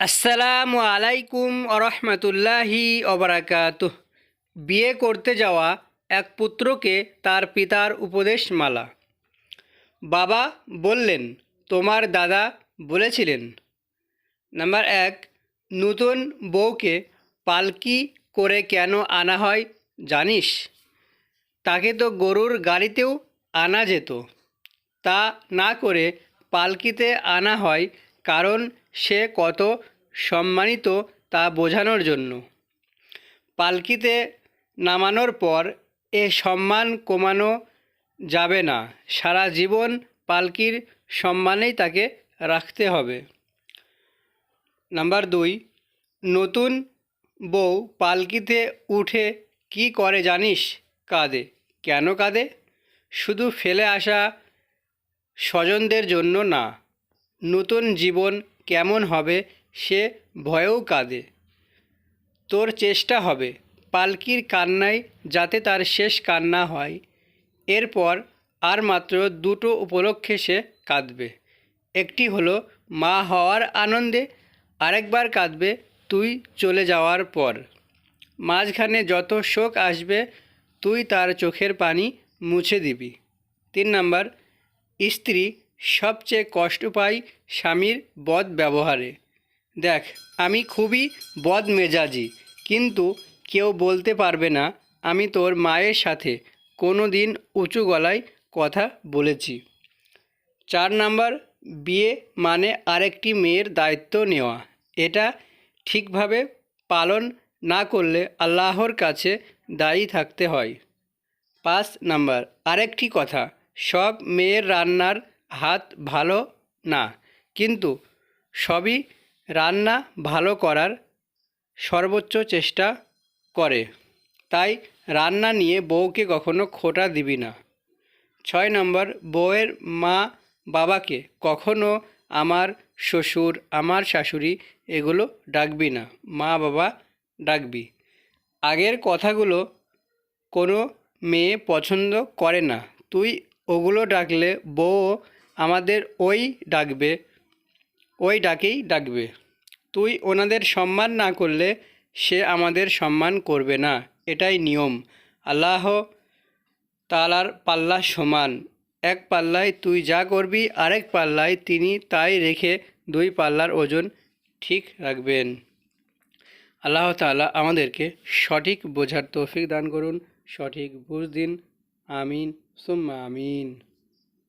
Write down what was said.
আসসালামু আলাইকুম আরহামতুল্লাহি অবরাকাত বিয়ে করতে যাওয়া এক পুত্রকে তার পিতার উপদেশ মালা বাবা বললেন, তোমার দাদা বলেছিলেন। নাম্বার এক, নতুন বউকে পালকি করে কেন আনা হয় জানিস? তাকে তো গরুর গাড়িতেও আনা যেত। তা না করে পালকিতে আনা হয় কারণ সে কত সম্মানিত তা বোঝানোর জন্য। পালকিতে নামানোর পর এ সম্মান কমানো যাবে না। সারা জীবন পালকির সম্মানেই তাকে রাখতে হবে। নাম্বার দুই, নতুন বউ পালকিতে উঠে কি করে জানিস কাঁদে? কেন কাঁদে? শুধু ফেলে আসা স্বজনদের জন্য না। নতুন জীবন কেমন হবে সে ভয়েও কাঁদে। তোর চেষ্টা হবে পালকির কান্নায় যাতে তার শেষ কান্না হয়। এরপর আর মাত্র দুটো উপলক্ষে সে কাঁদবে। একটি হলো মা হওয়ার আনন্দে, আরেকবার কাঁদবে তুই চলে যাওয়ার পর। মাঝখানে যত শোক আসবে, তুই তার চোখের পানি মুছে দিবি। তিন নাম্বার, স্ত্রী সবচেয়ে কষ্ট পায় স্বামীর বদ ব্যবহারে। দেখ, আমি খুবই বদ মেজাজি, কিন্তু কেউ বলতে পারবে না আমি তোর মায়ের সাথে কোনো দিন উঁচু গলায় কথা বলেছি। চার নাম্বার, বিয়ে মানে আরেকটি মেয়ের দায়িত্ব নেওয়া। এটা ঠিকভাবে পালন না করলে আল্লাহর কাছে দায়ী থাকতে হয়। পাঁচ নাম্বার, আরেকটি কথা, সব মেয়ের রান্নার হাত ভালো না। কিন্তু সবই রান্না ভালো করার সর্বোচ্চ চেষ্টা করে। তাই রান্না নিয়ে বউকে কখনো খোটা দিবি না। ছয় নম্বর, বউয়ের মা বাবাকে কখনো আমার শ্বশুর, আমার শাশুড়ি এগুলো ডাকবি না, মা বাবা ডাকবি। আগের কথাগুলো কোনো মেয়ে পছন্দ করে না। তুই ওগুলো ডাকলে বউ আমাদের ওই ডাকবে, ওই ডাকেই ডাকবে। তুই ওনাদের সম্মান না করলে সে আমাদের সম্মান করবে না। এটাই নিয়ম। আল্লাহ তালার পাল্লা সমান। এক পাল্লায় তুই যা করবি, আরেক পাল্লায় তিনি তাই রেখে দুই পাল্লার ওজন ঠিক রাখবেন। আল্লাহ তালা আমাদেরকে সঠিক বোঝার তৌফিক দান করুন, সঠিক বুঝ দিন। আমিন। সুম্মা আমিন।